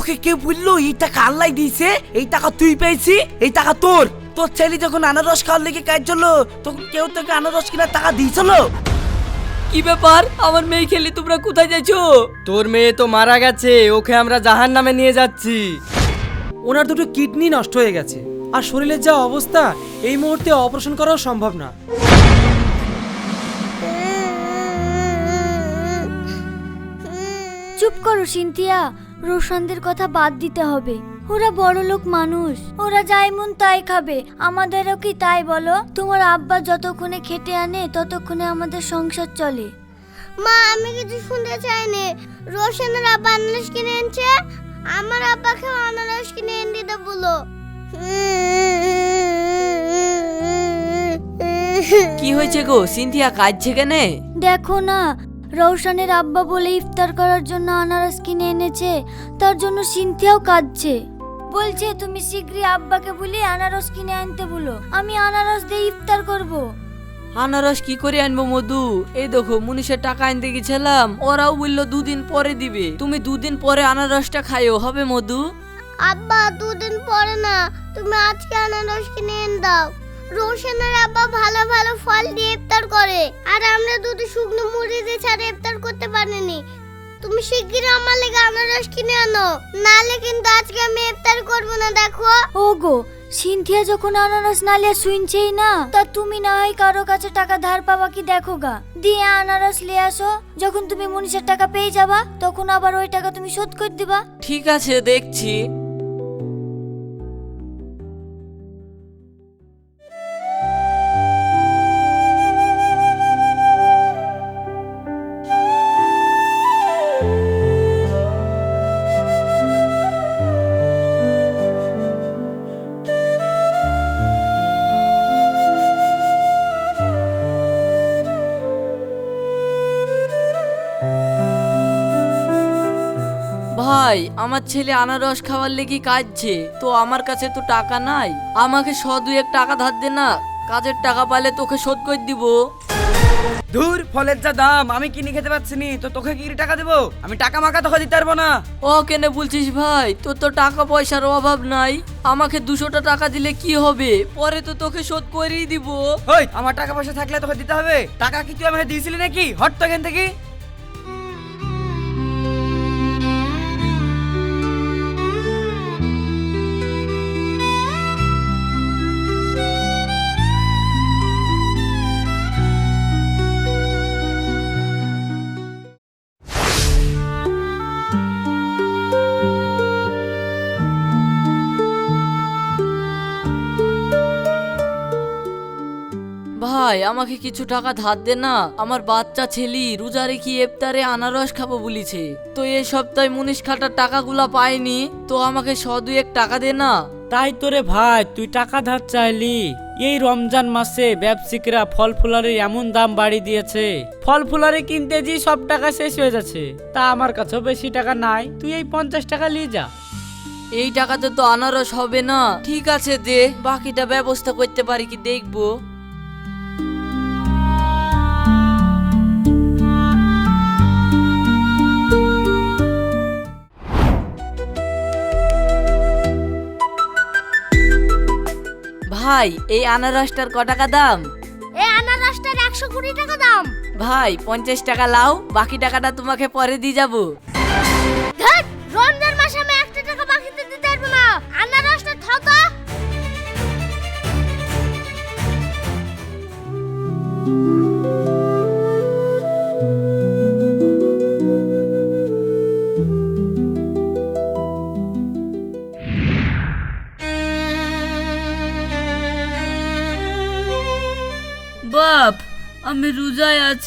তোকে কে বলল এই টাকা আল্লাহ দিয়েছে? এই টাকা তুই পেয়েছি? এই টাকা তোর? তোর ছেলে যখন আনারস খাওয়ার লেগে কাজ চলল তখন কেউ তোকে আনারস কেনার টাকা দিয়েছিল? কি ব্যাপার? আমার মেয়ে খেলে তোমরা কোথায় যাচ্ছো তোর মেয়ে তো মারা গেছে ওকে আমরা জাহান নামে নিয়ে যাচ্ছি। ওনার দুটো কিডনি নষ্ট হয়ে গেছে। আর শরীরের যা অবস্থা এই মুহূর্তে অপারেশন করাও সম্ভব না। চুপ করো সিনথিয়া। রোশনদের কথা বাদ দিতে হবে। ওরা বড় লোক মানুষ। ওরা যাই মন তাই খাবে। আমাদেরও কি তাই বলো? তোমার আব্বা যতক্ষণে খেটে আনে ততক্ষণে আমাদের সংসার চলে। মা আমি কিছু শুনতে চাইনি রোশনের আব্বা আনারস কিনে এনেছে? আমার আব্বাকে আনারস কিনে এনে দিতে বলো। কি হয়েছে গো? সিনথিয়া কাঁদছে কেনে? দেখো না রৌশনের আব্বা বলে ইফতার করার জন্য আনারস কিনে এনেছে তার জন্য সিনথিয়াও কাঁদছে। বলছে তুমি শীঘ্রই আব্বাকে বলে আনারস কিনে আনতে বলো আমি আনারস দিয়ে ইফতার করব। আনারস কি করে আনব মধু? এই দেখো মুনিশের টাকা আনতে গেছিলাম ওরাও বলল দুদিন পরে দিবে। তুমি দুদিন পরে আনারসটা খাইও হবে মধু? আব্বা দুদিন পরে না তুমি আজকে আনারস কিনে এনে দাও। রোশনের আব্বা ভালো ভালো ফল দিয়ে ইফতার করে। আর আমরা দুটো শুকনো মুড়ি দিয়ে ছাড়া ইফতার করতে পারিনি। তুমি শিগগির আমার লেগে আনারস কিনে আনো। নালে কিন্তু আজকে আমি ইফতার করব না দেখো। ওগো সিনথিয়া যখন আনারস নালিয়া শুনছেই না তা তুমি না হয় কারও কাছে টাকা ধার পাবা কি দেখো গা? দিয়ে আনারস লিয়ে আসো যখন তুমি মনীষের টাকা পেয়ে যাবা তখন আবার ওই টাকা তুমি শোধ করে দিবা। ঠিক আছে দেখছি। ভাই আমার ছেলে আনারস খাওয়ার লেগে কাঁদছে তো আমার কাছে তো টাকা নাই। আমাকে শ এক টাকা ধার দে না কাজের টাকা পাইলে তোকে শোধ করে দিব। ধুর ফলের যা দাম আমি কিনে খেতে পারছি নি তো তোকে কি টাকা দেবো? আমি টাকা মাকা তোকে দিতে পারব না। ও কেনে বলছিস ভাই তোর তো টাকা পয়সার অভাব নাই আমাকে দুশোটা টাকা দিলে কি হবে? পরে তো তোকে শোধ করেই দিব। ওই আমার টাকা পয়সা থাকলে তোকে দিতে হবে। টাকা কি তুই আমাকে দিয়েছিলি নাকি? হট তো এখান থেকে। ভাই আমাকে কিছু টাকা ধার দে না। আমার বাচ্চা ছেলি রোজা রেখি ইফতারে আনারস খাব বলিছে। তো এই সপ্তাহে মুনিশ খাটার টাকাগুলা পাইনি তো আমাকে শ দুয়েক টাকা দে না। তাই তোরে ভাই তুই টাকা ধার চাইলি। এই রমজান মাসে ব্যবসায়িকরা ফল ফুলারের এমন দাম বাড়িয়ে দিয়েছে। ফল ফুলারে কিনতে যে সব টাকা শেষ হয়ে যাচ্ছে তা আমার কাছেও বেশি টাকা নাই। তুই এই পঞ্চাশ টাকা নিয়ে যা। এই টাকাতে তো আনারস হবে না। ঠিক আছে দে বাকিটা ব্যবস্থা করতে পারি কি দেখব? ভাই এই আনারসটার ক টাকা দাম? এই আনারসটার একশো কুড়ি টাকা দাম। ভাই পঞ্চাশ টাকা লাও বাকি টাকাটা তোমাকে পরে দিয়ে যাব। ধ্যাৎ,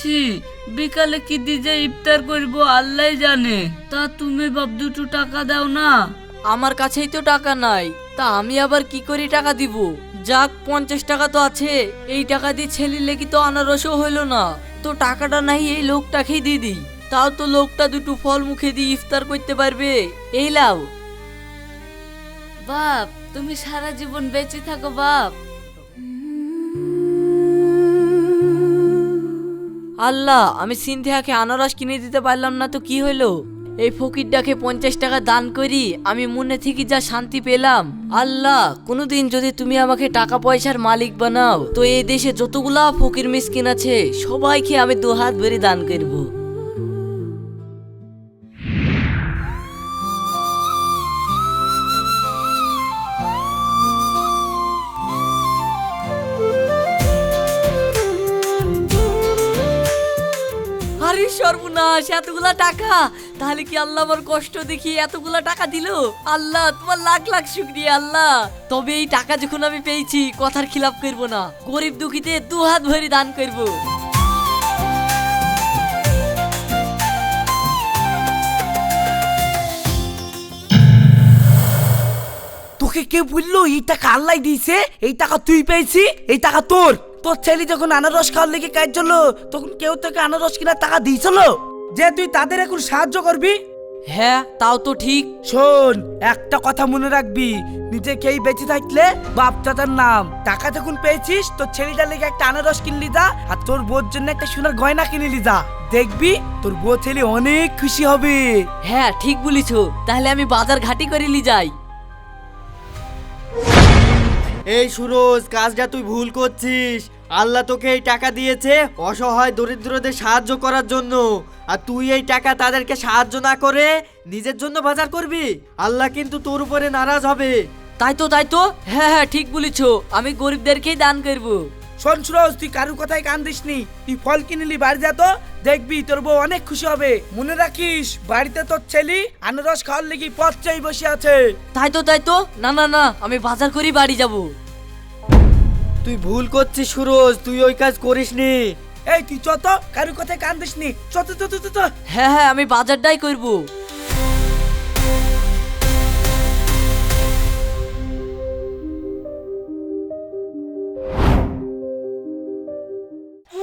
আছি বিকালে কি দিয়ে ইফতার করব আল্লাহ জানে। তা তুমি বাপ দুটো টাকা দাও না। আমার কাছেই তো টাকা নাই তা আমি আবার কি করে টাকা দিব? যাক পঞ্চাশ টাকা তো আছে এই টাকা দিয়ে ছেলে লেগে তো আনারসও হইল না। তো টাকাটা নাই এই লোকটাকেই দিয়ে দিই। তাও তো লোকটা দুটো ফল মুখে দিয়ে ইফতার করতে পারবে। এই লাও। বাপ তুমি সারা জীবন বেঁচে থাকো বাপ। আল্লাহ, আমি সিনথিয়াকে আনারস কিনে দিতে পারলাম না তো কি হলো? এই ফকির ডাকে পঞ্চাশ টাকা দান করি, আমি মনে থেকে যা শান্তি পেলাম। আল্লাহ, কোনোদিন যদি তুমি আমাকে টাকা পয়সার মালিক বানাও, তো এই দেশে যতগুলা ফকির মিসকিন আছে, সবাইকে আমি দুহাত ভরে দান করব। সর্বনাশ এতগুলা টাকা? তাহলে কি আল্লাহ আমার কষ্ট দেখি এতগুলা টাকা দিল? আল্লাহ, তোমার লাখ লাখ শুক্রিয়া, আল্লাহ। তবে এই টাকা যখন আমি পেয়েছি, কথার খিলাপ করব না। গরিব দুঃখীতে দু হাত দান করব। তোকে কে বলল, এই টাকা আল্লাহ দিয়েছে? এই টাকা তুই পেয়েছি? এই টাকা তোর? তোর ছেলে যখন আনারস খাওয়ার লেগে কাজ চলল তখন কেউ তোকে আনারস কেনার টাকা দিয়েছিল? যে তুই তাদের এখন সাহায্য করবি? হ্যাঁ তাও তো ঠিক। শোন একটা কথা মনে রাখবি। নিজেকেই বেঁচে থাকলে বাপ দাদার নাম। টাকা যখন পেয়েছিস তোর ছেলেটার লেগে একটা আনারস কিনলি যা আর তোর বউর জন্য একটা সোনার গয়না কিনলি যা। দেখবি তোর বউ ছেলে অনেক খুশি হবে। হ্যাঁ ঠিক বলিছো। তাহলে আমি বাজার ঘাটি করে লি যাই। এই সুরজ কাজটা তুই ভুল করছিস। আল্লাহ তোকে এই টাকা দিয়েছে অসহায় দরিদ্রদের সাহায্য করার জন্য। আর তুই এই টাকা তাদেরকে সাহায্য না করে নিজের জন্য বাজার করবি? আল্লাহ কিন্তু তোর উপরে নারাজ হবে। তাই তো তাই তো? হ্যাঁ হ্যাঁ ঠিক বলেছ। আমি গরিবদেরকেই দান করব। শোন সুরজ তুই কারুর কথায় কান দিসনি তুই ফল কিনলি বাড়ি যা তো। দেখবি তোর বউ অনেক খুশি হবে। মনে রাখিস বাড়িতে তোর ছেলে আনারস খাওয়ার লেগে পথ চাই বসে আছে। তাই তো তাই তো? না না না আমি বাজার করি বাড়ি যাব। তুই ভুল করছিস সুরজ তুই ওই কাজ করিসনি। এই তুই চত কারুর কথায় কান দিসনি। চত চত চত হ্যাঁ হ্যাঁ আমি বাজারটাই করব।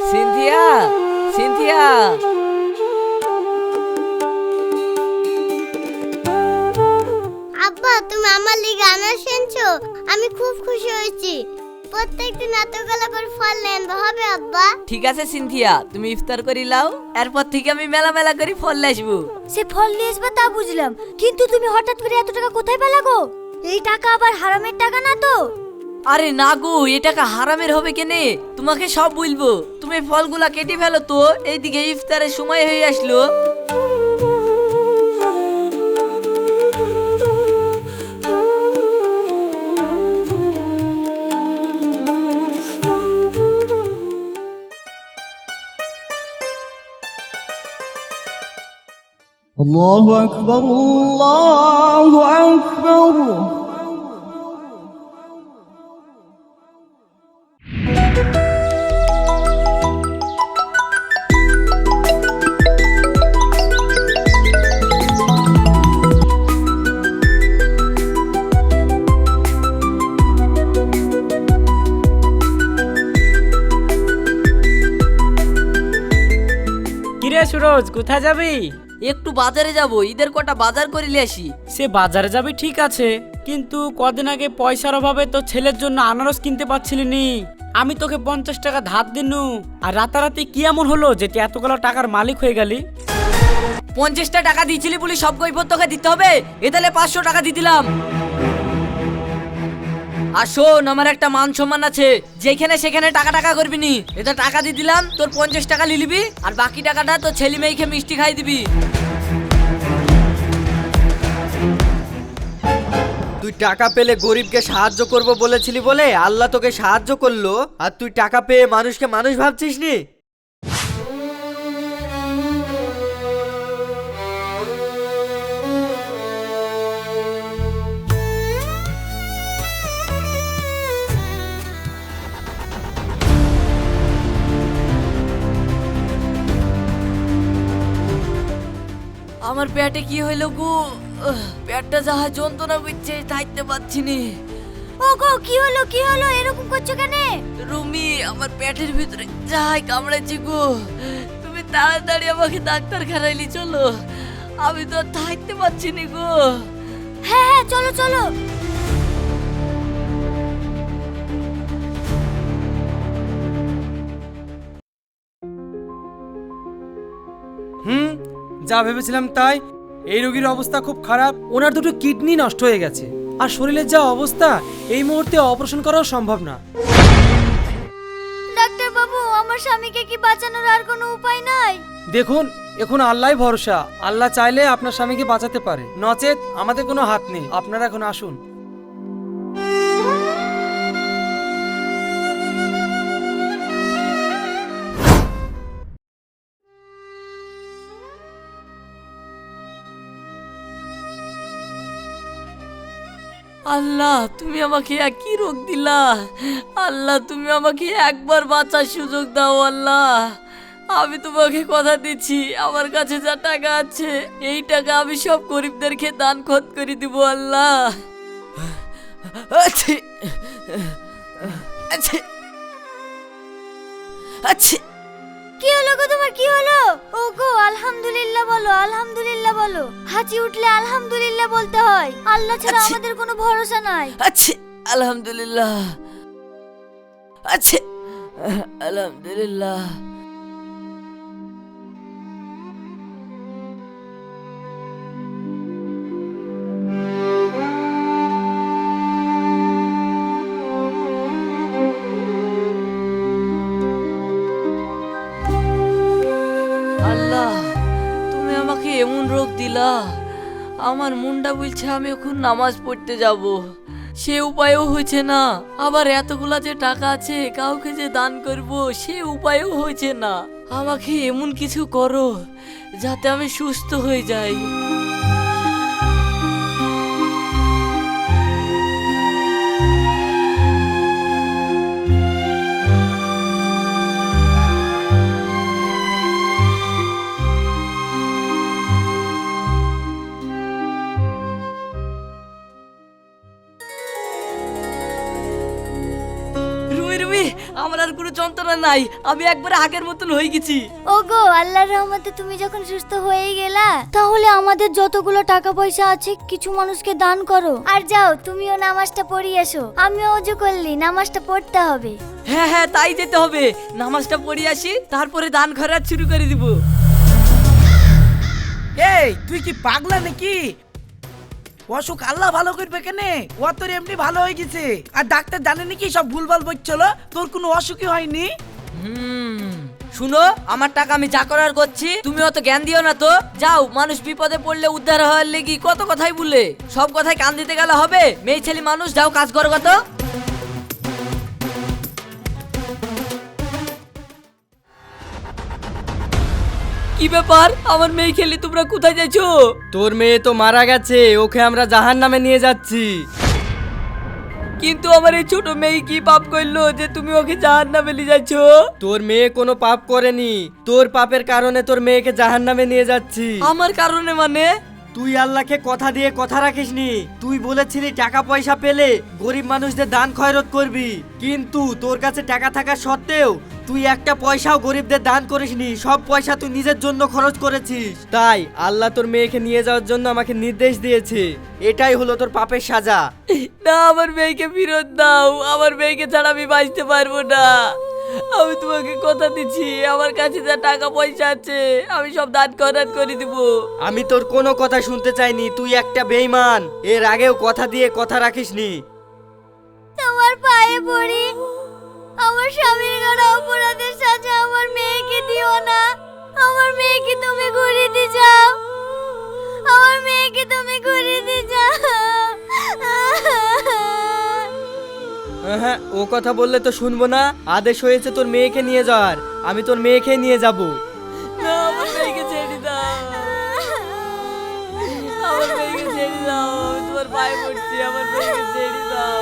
Cynthia Cynthia. আব্বা তুমি আমার লিগে আনারস এনেছো আমি খুব খুশি হয়েছি। প্রত্যেকদিন এতগুলো করে ফল নেন হবে আব্বা? ঠিক আছে সিনথিয়া তুমি ইফতার করি লাও এরপর থেকে আমি মেলা মেলা করে ফল আসব। সে ফল নিয়ে আসবে তা বুঝলাম কিন্তু তুমি হঠাৎ করে এত টাকা কোথায় পেলা গো? এই টাকা আবার হারামের টাকা না তো? আরে না গো এ টাকা হারামের হবে কেনে? তোমাকে সব বলব তুমি ফলগুলা কেটে ফেলো তো এইদিকে ইফতারের সময় হয়ে আসলো। الله أكبر الله أكبر কিরে সুরজ কোথায় যাবি একটু বাজারে যাব ঈদের কটা বাজার করিলে আসি। সে বাজারে যাবি ঠিক আছে কিন্তু কদিন আগে পয়সার অভাবে তো ছেলের জন্য আনারস কিনতে পারছিলি নি। আমি তোকে পঞ্চাশ টাকা ধার দিনু আর রাতারাতি কি এমন হলো যে তুই এতগুলো টাকার মালিক হয়ে গেলি? পঞ্চাশটা টাকা দিয়েছিলি বলে সব কৈফত তোকে দিতে হবে? এ তাহলে পাঁচশো টাকা দিয়ে দিলাম। আর শোন আমার একটা মান সম্মান আছে যেখানে সেখানে টাকা টাকা করবি নি। এটা টাকা দিয়ে দিলাম তোর পঞ্চাশ টাকা লিলিবি আর বাকি টাকাটা তোর ছেলে মেয়েকে মিষ্টি খাই দিবি। তুই টাকা পেলে গরিবকে সাহায্য করব বলেছিলি বলে আল্লাহ তোকে সাহায্য করল? আর তুই টাকা পেয়ে মানুষকে মানুষ ভাবছিস নি আমার পেটে কি হইল গো? পেটটা যাহা যন্ত্রণা করছে থাকতে পারছি নি ও গো কি হলো কি হলো? এরকম করছ কেন? রুমি আমার পেটের ভিতরে যাই কামড়াচ্ছে গো তুমি তাড়াতাড়ি আমাকে ডাক্তার খারাইলি চলো। আমি তো আর থাকতে পারছি নি গো। হ্যাঁ হ্যাঁ চলো চলো। হুম যা ভেবেছিলাম তাই। এই রোগীর অবস্থা খুব খারাপ ওনার দুটো কিডনি নষ্ট হয়ে গেছে। আর শরীরের যা অবস্থা এই মুহূর্তে অপারেশন করাও সম্ভব না। ডাক্তার বাবু আমার স্বামীকে কি বাঁচানোর আর কোনো উপায় নাই? দেখুন এখন আল্লাহ ভরসা। আল্লাহ চাইলে আপনার স্বামীকে বাঁচাতে পারে। নচেত আমাদের কোনো হাত নেই। আপনারা এখন আসুন। আল্লাহ, তুমি আমাকে একই রোগ দিলা। আল্লাহ, তুমি আমাকে একবার বাঁচার সুযোগ দাও, আল্লাহ। আমি তোমাকে কথা দিচ্ছি, আমার কাছে যা টাকা আছে, এই টাকা আমি সব গরিবদেরকে দান খত করে দিব, আল্লাহ। আছি আচ্ছা। আছি কি হলো গো তোমার? কি হলো? ও গো আলহামদুলিল্লাহ বলো আলহামদুলিল্লাহ বলো। হাঁচি উঠলে আলহামদুলিল্লাহ বলতে হয়। আল্লাহ ছাড়া আচ্ছা। আমাদের কোনো ভরসা নাই। আছে আলহামদুলিল্লাহ। আছে আলহামদুলিল্লাহ। আমার মুন্ডা বলছে, আমি এখন নামাজ পড়তে যাব। সে উপায়ও হয়েছে না। আবার এতগুলা যে টাকা আছে, কাউকে যে দান করব, সে উপায়ও হয়েছে না। আমাকে এমন কিছু করো, যাতে আমি সুস্থ হয়ে যাই। আমার আর কোনো যন্ত্রণা নাই। আমি একবার আগের মতন হয়ে গেছি। ও গো আল্লাহর রহমতে তুমি যখন সুস্থ হয়ে গেলা তাহলে আমাদের যতগুলো টাকা পয়সা আছে কিছু মানুষকে দান করো। আর যাও তুমিও নামাজটা পড়ি এসো। আমিও অজু করলি নামাজটা পড়তে হবে। হ্যাঁ হ্যাঁ তাই যেতে হবে। নামাজটা পড়ে আসি তারপরে দান খরাত শুরু করে দিব। এই তুই কি পাগলা নাকি? অসুখ, আল্লাহ ভালো করবে কেনে? ও তোর এমনি ভালো হয়ে গেছে। আর ডাক্তার জানে নাকি সব ভুলভাল বলছিল তোর কোনো অসুখই হয়নি? শুনো, আমার টাকা আমি যা করার করছি, তুমি অত জ্ঞান দিও না তো। যাও, মানুষ বিপদে পড়লে উদ্ধার হওয়ার লেগি কত কথাই বলে। সব কথাই কান দিতে গেলে হবে। মেয়ে ছেলে মানুষ, যাও কাজ করো কত। কি ব্যাপার? আমার মেয়ে খেলে তোমরা কোথায় যাচ্ছ? তোর মেয়ে তো মারা গেছে ওকে আমরা জাহান নামে নিয়ে যাচ্ছি। কিন্তু আমার এই ছোট মেয়ে কি পাপ করল যে তুমি ওকে জাহান নামে নিয়ে যাচ্ছ? তোর মেয়ে কোনো পাপ করেনি। তোর পাপের কারণে তোর মেয়েকে জাহান নামে নিয়ে যাচ্ছি। আমার কারণে মানে? তুই আল্লাহকে কথা দিয়ে কথা রাখিসনি। তুই বলেছিলি টাকা পয়সা পেলে গরিব মানুষদের দান খয়রত করবি। কিন্তু তোর কাছে টাকা থাকা সত্ত্বেও তুই একটা পয়সাও গরিবদের দান করিসনি। সব পয়সা তুই নিজের জন্য খরচ করেছিস। তাই আল্লাহ তোর মেয়েকে নিয়ে যাওয়ার জন্য আমাকে নির্দেশ দিয়েছে। এটাই হলো তোর পাপের সাজা। না, আমার মেয়েকে ফেরত দাও। আমার মেয়েকে ছাড়া আমি বাঁচতে পারব না। আমি তোমাকে কথা দিচ্ছি আমার কাছে যা টাকা পয়সা আছে আমি সব দান করাত করে দিব। আমি তোর কোনো কথা শুনতে চাইনি তুই একটা বেইমান এর আগেও কথা দিয়ে কথা রাখিসনি। তোমার পায়ে পড়ি আমার স্বামীর করা অপরাধের সাজা আমার মেয়েকে দিও না আমার মেয়েকে তুমি ঘুরে দিয়ে যাও আমার মেয়েকে তুমি ঘুরে দিয়ে যাও। হ্যাঁ ও কথা বললে তো শুনব না। আদেশ হয়েছে তোর মেয়েকে নিয়ে যাওয়ার। আমি তোর মেয়েকে নিয়ে যাব। না আমার মেয়েকে ছেড়ে দাও। আমার মেয়েকে ছেড়ে দাও। তোমার পায়ে পড়ছি আমার মেয়েকে ছেড়ে দাও।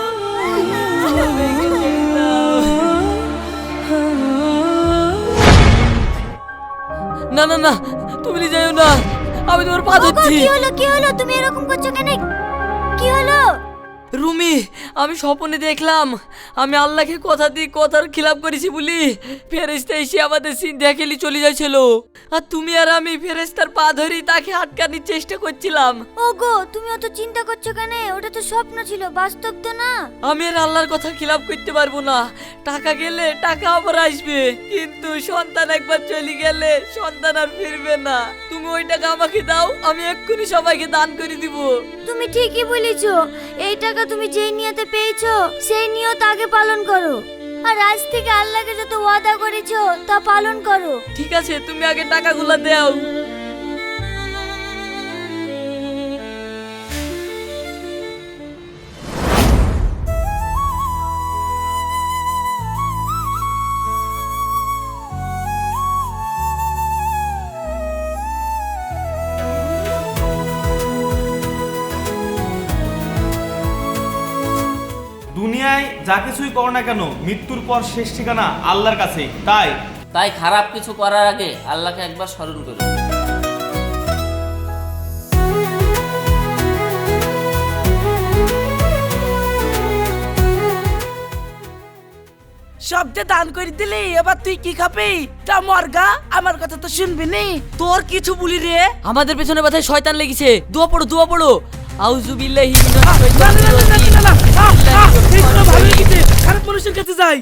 আমার মেয়েকে ছেড়ে দাও। না না না তুমি নিয়ে যাও না। আমি তোমার পা ধরছি। কি হলো কি হলো? তুমি এরকম করছ কেন? কি হলো? রুমি আমি স্বপ্নে দেখলাম। আমি আল্লাহকে কথা দিয়ে কথার খিলাপ করেছি বলি। ফেরেস্তা এসে আমাদের সিন্ধা খেলি চলে যাচ্ছিল আর তুমি আর আমি ফেরেস্তার পা ধরেই তাকে আটকানোর চেষ্টা করছিলাম। ওগো তুমি অত চিন্তা করছ কেন? ওটা তো স্বপ্ন ছিল বাস্তব তো না? আমি আর আল্লাহর কথা খিলাপ করতে পারব না। টাকা গেলে টাকা আবার আসবে। কিন্তু সন্তান একবার চলে গেলে সন্তান আর ফিরবে না। তুমি ওই টাকা আমাকে দাও আমি এক্ষুনি সবাইকে দান করে দিব। তুমি ঠিকই বলেছ। এই টাকা তুমি যেই নিয়তে পেয়েছ, সেই নিয়ত আগে পালন করো। আর আজ থেকে আল্লাহকে যত ওয়াদা করেছ, তা পালন করো। ঠিক আছে, তুমি আগে টাকাগুলো দাও। করো না কেন মৃত্যুর পর শেষ ঠিকানা আল্লাহর কাছে তাই তাই খারাপ কিছু করার আগে আল্লাহকে একবার স্মরণ করুন সবটা দান করে দিলি এবার তুই কি খাবি তা মর্গা আমার কথা তো শুনবি নি তোর কিছু বলি রে আমাদের পেছনে মাথায় শয়তান লেগেছে দোয়া পড়ো দোয়া পড়ো আউযু বিল্লাহি মিনাশ না না খারাপ মানুষের কাছে যাই।